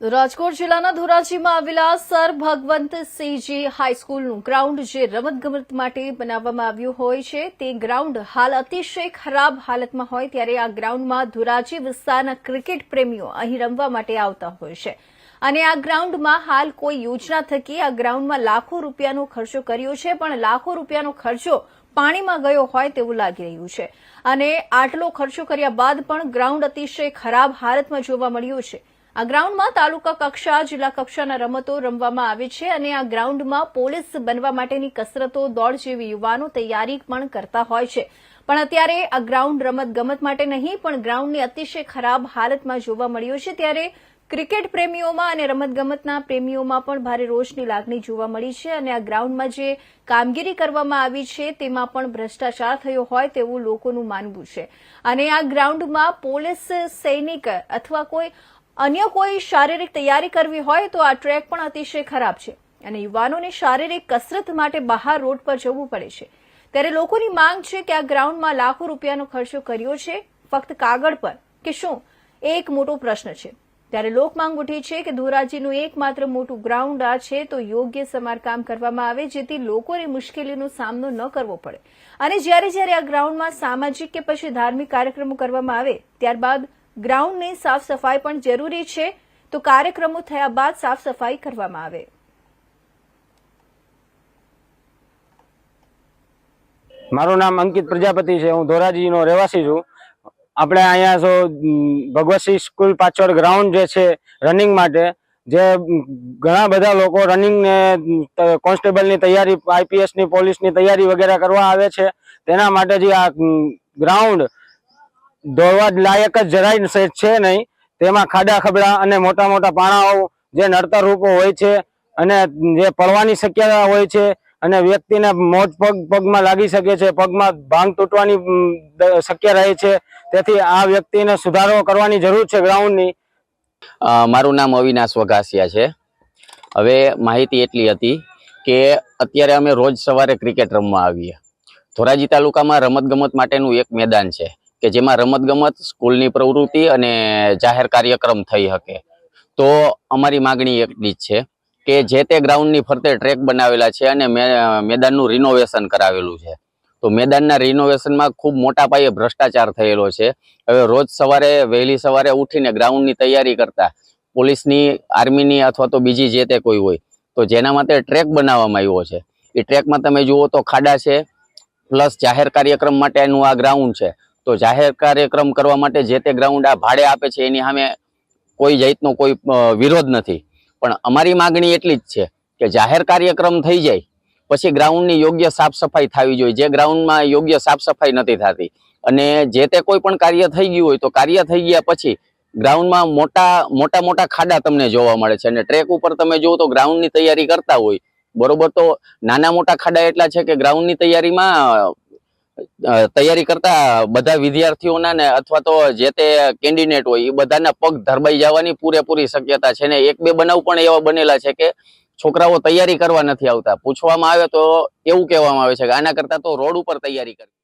રાજકોટ જિલ્લાના ધોરાજીમાં આવેલા સર ભગવંતસિંહજી હાઈસ્કૂલનું ગ્રાઉન્ડ જે રમતગમત માટે બનાવવામાં આવ્યું હોય છે, તે ગ્રાઉન્ડ હાલ અતિશય ખરાબ હાલતમાં હોય ત્યારે આ ગ્રાઉન્ડમાં ધોરાજી વિસ્તારના ક્રિકેટ પ્રેમીઓ અહીં રમવા માટે આવતા હોય છે. અને આ ગ્રાઉન્ડમાં હાલ કોઈ યોજના થકી આ ગ્રાઉન્ડમાં લાખો રૂપિયાનો ખર્ચો કર્યો છે, પણ લાખો રૂપિયાનો ખર્ચો પાણીમાં ગયો હોય તેવું લાગી રહ્યું છે. અને આટલો ખર્ચો કર્યા બાદ પણ ગ્રાઉન્ડ અતિશય ખરાબ હાલતમાં જોવા મળ્યું છે. આ ગ્રાઉન્ડમાં તાલુકા કક્ષા, જિલ્લા કક્ષાના રમતો રમવામાં આવે છે અને આ ગ્રાઉન્ડમાં પોલીસ બનવા માટેની કસરતો દોડ જેવી યુવાનો તૈયારી પણ કરતા હોય છે. પણ અત્યારે આ ગ્રાઉન્ડ રમત ગમત માટે નહીં, પણ ગ્રાઉન્ડની અતિશય ખરાબ હાલતમાં જોવા મળ્યું છે. ત્યારે ક્રિકેટ પ્રેમીઓમાં અને રમતગમતના પ્રેમીઓમાં પણ ભારે રોષની લાગણી જોવા મળી છે અને આ ગ્રાઉન્ડમાં જે કામગીરી કરવામાં આવી છે, તેમાં પણ ભ્રષ્ટાચાર થયો હોય તેવું લોકોનું માનવું છે. અને આ ગ્રાઉન્ડમાં પોલીસ સૈનિક અથવા કોઈ અન્ય કોઈ શારીરિક તૈયારી કરવી હોય તો આ ટ્રેક પણ અતિશય ખરાબ છે અને યુવાનોને શારીરિક કસરત માટે બહાર રોડ પર જવું પડે છે. ત્યારે લોકોની માંગ છે કે આ ગ્રાઉન્ડમાં લાખો રૂપિયાનો ખર્ચો કર્યો છે. ફક્ત કાગળ પર કે શું? એક મોટો પ્રશ્ન છે. ત્યારે લોક માંગ ઉઠી છે કે ધોરાજીનું એકમાત્ર મોટું ગ્રાઉન્ડ આ છે તો યોગ્ય સમારકામ કરવામાં આવે જેથી લોકોને મુશ્કેલીનો સામનો ન કરવો પડે. અને જ્યારે જ્યારે આ ગ્રાઉન્ડમાં સામાજિક કે પછી ધાર્મિક કાર્યક્રમો કરવામાં આવે, ત્યારબાદ ગ્રાઉન્ડની સાફ સફાઈ પણ જરૂરી છે, તો કાર્યક્રમો થયા બાદ સાફ સફાઈ કરવામાં આવે. મારું નામ અંકિત પ્રજાપતિ છે, હું ધોરાજીનો રહેવાસી છું. આપણે અહીંયા જો ભગવતસિંહ સ્કૂલ પાછળ ગ્રાઉન્ડ જે છે, રનિંગ માટે, જે ઘણા બધા લોકો રનિંગને કોન્સ્ટેબલની તૈયારી, આઈપીએસની, પોલીસની તૈયારી વગેરે કરવા આવે છે, તેના માટે જે આ ગ્રાઉન્ડ દોડવા લાયક જ જરાય છે નહીં. તેમાં ખાડા ખબડા અને મોટા મોટા પાણાઓ જે નડતર રૂપો હોય છે અને જે પડવાની શક્યતા હોય છે અને વ્યક્તિને મોજ પગ પગમાં લાગી શકે છે, પગમાં ભાંગ તૂટવાની શક્ય રહે છે. તેથી આ વ્યક્તિને સુધારો કરવાની જરૂર છે ગ્રાઉન્ડની. મારું નામ અવિનાશ વઘાસિયા છે. હવે માહિતી એટલી હતી કે અત્યારે અમે રોજ સવારે ક્રિકેટ રમવા આવીએ. ધોરાજી તાલુકામાં રમતગમત માટેનું એક મેદાન છે. કે જેમાં રમતગમત, સ્કૂલની પ્રવૃત્તિ અને જાહેર કાર્યક્રમ થઈ શકે. તો અમારી માગણી એટલી જ છે કે જે તે ગ્રાઉન્ડની ફરતે ટ્રેક બનાવેલા છે અને મેદાનનું રિનોવેશન કરાવેલું છે. તો મેદાનના રિનોવેશનમાં ખૂબ મોટા પાયે ભ્રષ્ટાચાર થયેલો છે. હવે રોજ સવારે, વહેલી સવારે ઉઠીને ગ્રાઉન્ડની તૈયારી કરતા પોલીસની, આર્મીની અથવા તો બીજી જે તે કોઈ હોય, તો જેના માટે ટ્રેક બનાવવામાં આવ્યો છે. એ ટ્રેકમાં તમે જુઓ તો ખાડા છે, પ્લસ જાહેર કાર્યક્રમ માટેનું આ ગ્રાઉન્ડ છે. તો જાહેર કાર્યક્રમ કરવા માટે જે તે ગ્રાઉન્ડ આ ભાડે આપે છે, એની સામે કોઈ જાતનો કોઈ વિરોધ નથી. પણ અમારી માગણી એટલી જ છે કે જાહેર કાર્યક્રમ થઈ જાય, પછી ગ્રાઉન્ડની યોગ્ય સાફ સફાઈ થવી જોઈએ. જે ગ્રાઉન્ડમાં યોગ્ય સાફ સફાઈ નથી થતી અને જે તે કોઈ પણ કાર્ય થઈ ગયું હોય તો કાર્ય થઈ ગયા પછી ગ્રાઉન્ડમાં મોટા મોટા મોટા ખાડા તમને જોવા મળે છે. અને ટ્રેક ઉપર તમે જુઓ તો ગ્રાઉન્ડની તૈયારી કરતા હોય, બરોબર તો નાના મોટા ખાડા એટલા છે કે ગ્રાઉન્ડની તૈયારીમાં તૈયારી કરતા બધા વિદ્યાર્થીઓના ને અથવા તો જે તે કેન્ડિડેટ હોય એ બધાના પગ ધરબાઈ જવાની પૂરેપૂરી શક્યતા છે ને એક બે બનાવ પણ એવા બનેલા છે કે છોકરાઓ તૈયારી કરવા નથી આવતા. પૂછવામાં આવે તો એવું કહેવામાં આવે છે કે આના કરતા તો રોડ ઉપર તૈયારી કરવી.